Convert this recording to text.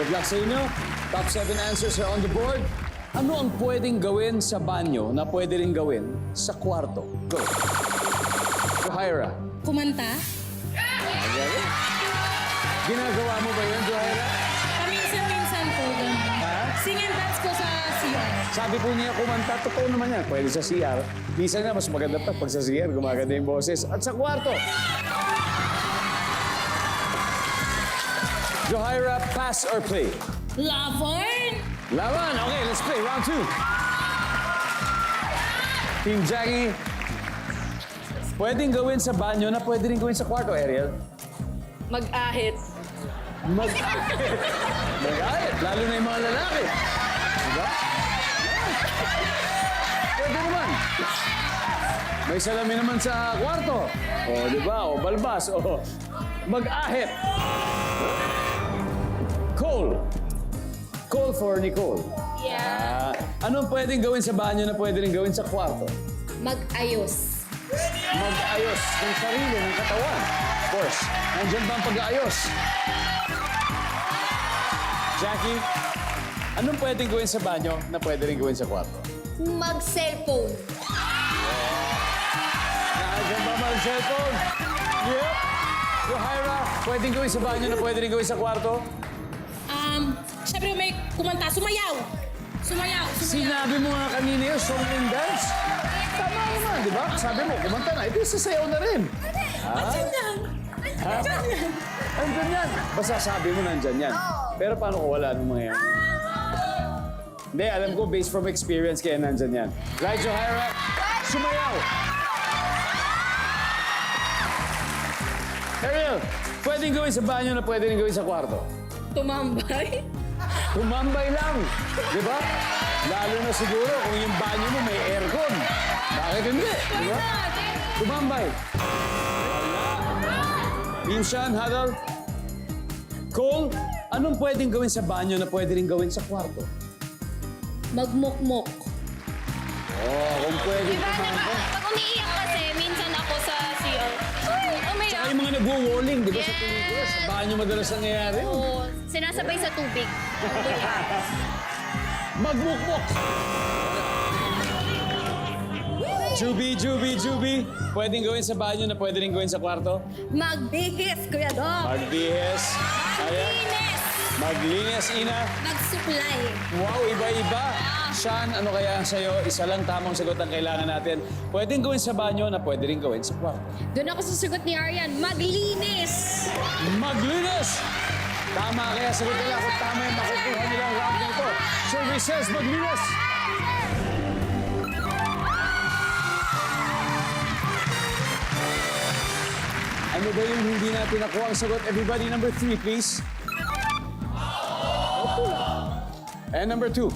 Good luck sa inyo. Top 7 answers are on the board. Ano ang pwedeng gawin sa banyo na pwede rin gawin sa kwarto? Go. Johaira. Kumanta? Ginagawa mo ba yun, Johaira? Paminsan-minsan po. ganun. Ha? Sing and dance ko sa CR. Sabi po niya, kumanta, totoo naman yan. Pwede sa CR. Minsan nga, mas maganda pa pag sa CR, gumaganda yung boses. At sa kwarto. Johaira, pass or play? Lavern? Laban! Okay, let's play. Round two. Team Jackie. Pwedeng gawin sa banyo na pwede rin gawin sa kwarto, Ariel. Mag-ahit. Mag-ahit. Mag-ahit. Lalo na yung mga lalaki. Diba? Pwede naman. May salamin naman sa kwarto. O, di ba? O, balbas. O, mag-ahit. Call for Nicole. Yeah. Ah, anong pwedeng gawin sa banyo na pwede rin gawin sa kwarto? Mag-ayos. Mag-ayos ng sarili, ng katawan. Of course. Nandiyan ba ang pag-aayos? Jackie, anong pwedeng gawin sa banyo na pwede rin gawin sa kwarto? Mag-cellphone. Nandiyan ba ang cellphone? Yep. Yohaira, pwedeng gawin sa banyo na pwede rin gawin sa kwarto? Syempre may kumanta. Sumayaw. Sumayaw. Sumayaw. Sinabi mo nga kanina yun, song and dance. Tama naman, di ba? Sabi mo, kumanta na. Ito sasayaw na rin. Andiyan yan. Andiyan yan. Andyan yan. Basta sabi mo nandyan yan. Pero paano kung wala nung mga yan? Hindi, alam ko based from experience kaya nandyan yan. Right, Johaira? Sumayaw! Ariel, pwedeng gawin sa banyo na pwede rin gawin sa kwarto. Tumambay. Tumambay lang. Di ba? Lalo na siguro kung yung banyo mo may aircon. Bakit hindi? Di ba? Tumambay. Wala. Sean, Huddle. Cole, anong pwedeng gawin sa banyo na pwede rin gawin sa kwarto? Magmukmok. Oh, kung pwede Diba, diba, tumambay. pag umiiyak kasi, minsan ako sa CR, Uy, umiiyak. Tsaka yung mga nagwo-walling, di ba sa Yes. pelikula? Sa banyo madalas nangyayari yun. Oo, sinasabay sa tubig. Magmukmuk! Juby, Juby, Juby. Pwedeng gawin sa banyo na pwede rin gawin sa kwarto? Magbihis, Kuya Dog. Magbihis. Ayan. Maglinis. Maglinis, Ina. Mag-supply. Wow, iba-iba. Sean, ano kaya sa'yo? Isa lang tamang sagot ang kailangan natin. Pwedeng gawin sa banyo na pwede rin gawin sa kwarto. Doon ako sasagot ni Arian. Maglinis. Maglinis! Tama, kaya sagot nila kung tama yung makukuha nila ang round na ito. Says maglinis! Ano ba yung hindi natin nakuha ang sagot? Everybody, number three, please. And number two.